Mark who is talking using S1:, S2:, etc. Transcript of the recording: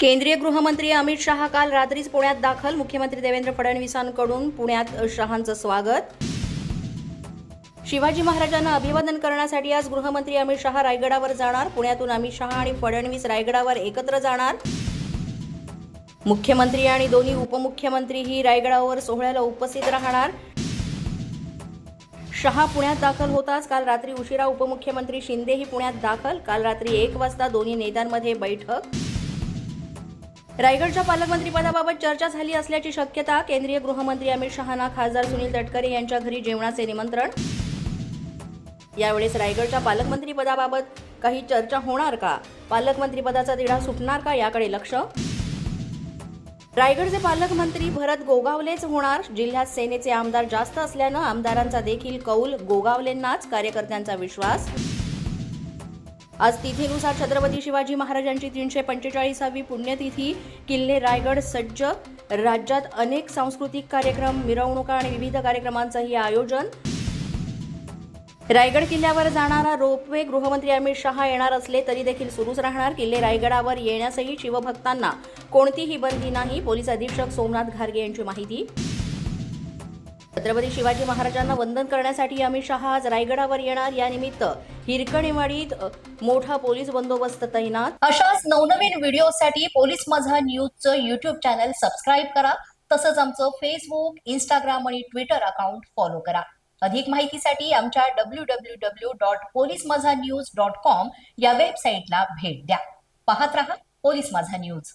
S1: केंद्रीय गृहमंत्री अमित शहा काल रात्रीच पुण्यात दाखल. मुख्यमंत्री देवेंद्र फडणवीसांकडून पुण्यात शहांचं स्वागत. शिवाजी महाराजांना अभिवादन करण्यासाठी आज गृहमंत्री अमित शहा रायगडावर जाणार. पुण्यातून अमित शहा आणि फडणवीस रायगडावर एकत्र जाणार. मुख्यमंत्री आणि दोन्ही उपमुख्यमंत्रीही रायगडावर सोहळ्याला उपस्थित राहणार. शहा पुण्यात दाखल होताच. काल रात्री उशिरा उपमुख्यमंत्री शिंदेही पुण्यात दाखल. काल रात्री एक वाजता दोन्ही नेत्यांमध्ये बैठक. रायगडच्या पालकमंत्रीपदाबाबत चर्चा झाली असल्याची शक्यता केंद्रीय गृहमंत्री अमित शहाना खासदार सुनील तटकरे यांच्या घरी जेवणाचे निमंत्रण. यावेळेस रायगडच्या पालकमंत्रीपदाबाबत काही चर्चा होणार का? पालकमंत्रीपदाचा तिढा सुटणार का याकडे लक्ष? रायगडचे पालकमंत्री भरत गोगावलेच होणार. जिल्ह्यात सेनेचे आमदार जास्त असल्यानं आमदारांचा देखील कौल गोगावलेंनाच कार्यकर्त्यांचा विश्वास. आज तिथीनुसार छत्रपती शिवाजी महाराजांची तीनशे पंचेचाळीसावी पुण्यतिथी किल्ले रायगड सज्ज राज्यात अनेक सांस्कृतिक कार्यक्रम मिरवणुका आणि विविध कार्यक्रमांचंही आयोजन. रायगड किल्ल्यावर जाणारा रोपवे गृहमंत्री अमित शहा येणार असले तरी देखील सुरूच राहणार. किल्ले रायगडावर येण्यासही शिवभक्तांना कोणतीही बंदी नाही. पोलीस अधीक्षक सोमनाथ घारगे यांची माहिती. छत्रपती शिवाजी महाराजांना वंदन करण्यासाठी अमित शहा आज रायगडावर येणार. यानिमित्त हिरकणीवाडीत मोठा पोलीस बंदोबस्त तैनात.
S2: अशाच नवनवीन व्हिडिओसाठी पोलीस माझा न्यूजचं युट्यूब चॅनल सबस्क्राईब करा. तसंच आमचं फेसबुक इंस्टाग्राम आणि ट्विटर अकाउंट फॉलो करा. अधिक माहितीसाठी आमच्या W W W dot police Majha news dot com या वेबसाईटला भेट द्या. पाहत रहा पोलीस माझा न्यूज